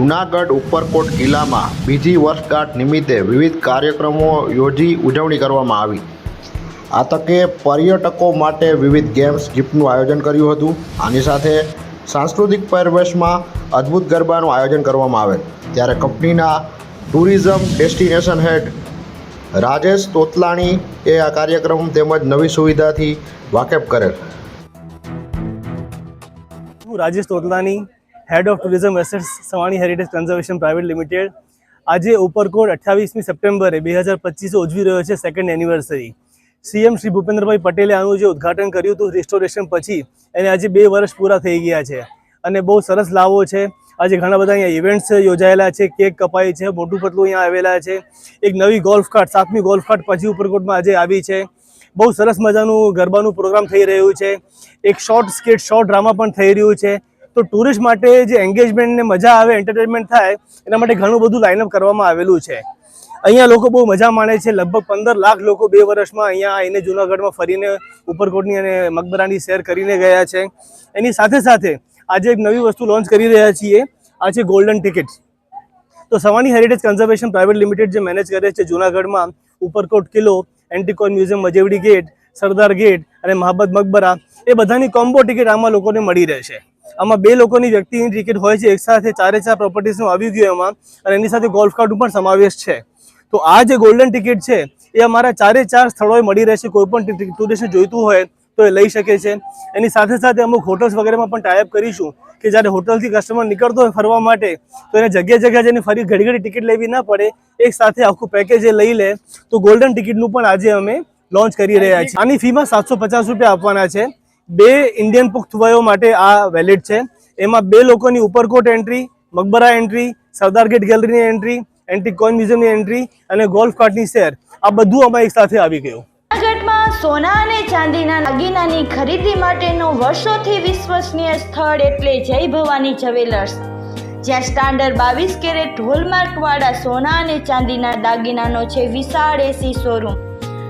જૂનાગઢ ઉપરકોટ કિલ્લામાં બીજી વર્ષગાંઠ નિમિત્તે વિવિધ કાર્યક્રમો યોજી ઉજવણી કરવામાં આવી. આ તકે પર્યટકો માટે વિવિધ ગેમ્સ ગિફ્ટનું આયોજન કર્યું હતું. આની સાથે સાંસ્કૃતિક પરિવેશમાં અદ્ભુત ગરબાનું આયોજન કરવામાં આવેલ. ત્યારે કંપનીના tourism destination head Rajesh Totlani એ આ કાર્યક્રમ તેમજ નવી સુવિધાથી વાકેફ કરેલ. હું Rajesh Totlani head of tourism assets Savani heritage conservation private limited આજે ઉપરકોટ અઠ્યાવીસમી સપ્ટેમ્બરે બે હજાર પચીસ ઉજવી રહ્યો છે second anniversary CM Shri Bhupendrabhai પટેલે આનું જે ઉદ્ઘાટન કર્યું હતું રિસ્ટોરેશન પછી, એને આજે બે વર્ષ પૂરા થઈ ગયા છે. અને બહુ સરસ લાવો છે. આજે ઘણા બધા અહીંયા ઇવેન્ટ્સ યોજાયેલા છે, કેક કપાઈ છે, મોટું પતલું અહીંયા આવેલા છે. એક નવી ગોલ્ફ કાર્ટ સાતમી ગોલ્ફ કાર્ટ પછી ઉપરકોટમાં આજે આવી છે. બહુ સરસ મજાનું ગરબાનું પ્રોગ્રામ થઈ રહ્યું છે. એક શોર્ટ સ્કેટ શોર્ટ ડ્રામા પણ થઈ રહ્યું છે. તો ટુરિસ્ટ માટે જે એન્ગેજમેન્ટ ને મજા આવે એન્ટરટેનમેન્ટ થાય, એના માટે ઘણું બધું લાઇનઅપ કરવામાં આવેલું છે. અહીંયા લોકો બહુ મજા માણે છે. લગભગ પંદર લાખ લોકો બે વર્ષમાં અહીંયા આવીને જૂનાગઢમાં ફરીને ઉપરકોટની અને મકબરાની સેર કરીને ગયા છે. એની સાથે સાથે આજે એક નવી વસ્તુ લોન્ચ કરી રહ્યા છીએ. આ છે ગોલ્ડન ટિકિટ તો Savani heritage conservation private limited જે મેનેજ કરે છે જૂનાગઢમાં, ઉપરકોટ કિલ્લો antique coin museum Majevadi gate, Sardar gate અને મહાબત મકબરા, એ બધાની કોમ્બો ટિકિટ આમાં લોકોને મળી રહેશે. આમાં બે લોકોની વ્યક્તિની ટિકિટ હોય છે. એક સાથે ચારે ચાર પ્રોપર્ટીઝનું આવી ગયું એમાં અને એની સાથે ગોલ્ફ કાર્ડ પણ સમાવેશ છે. તો આ જે ગોલ્ડન ટિકિટ છે, એ અમારા ચારે ચાર સ્થળોએ મળી રહેશે. કોઈ પણ ટુરિસ્ટને જોઈતું હોય તો એ લઈ શકે છે. એની સાથે સાથે અમુક હોટલ્સ વગેરેમાં પણ ટાઈપ કરીશું કે જ્યારે હોટલથી કસ્ટમર નીકળતો હોય ફરવા માટે, તો એને જગ્યા જગ્યા જઈને ફરી ઘડી ઘડી ટિકિટ લેવી ના પડે. એક સાથે આખું પેકેજ એ લઈ લે. તો ગોલ્ડન ટિકિટનું પણ આજે અમે લોન્ચ કરી રહ્યા છીએ. આની ફીમાં સાતસો રૂપિયા આપવાના છે. બે ઇન્ડિયન પુખ્ત વયો માટે આ વેલિડ છે. એમાં બે લોકોની ઉપરકોટ એન્ટ્રી મકબરા એન્ટ્રી સરદાર ગેટ ગેલેરીની એન્ટ્રી એન્ટી કોઇન મ્યુઝિયમની એન્ટ્રી અને ગોલ્ફ કાર્ટની શેર આ બધું અમારે એક સાથે આવી ગયું. સોના અને ચાંદીના દાગીનાની ખરીદી માટેનું વર્ષોથી વિશ્વસનીય સ્થળ એટલે જય ભવાની જ્વેલર્સ. જ્યાં સ્ટાન્ડર્ડ બાવીસ કેરેટ હોલમાર્કવાળા સોના અને ચાંદીના દાગીનાનો છે વિશાળ એસી શોરૂમ.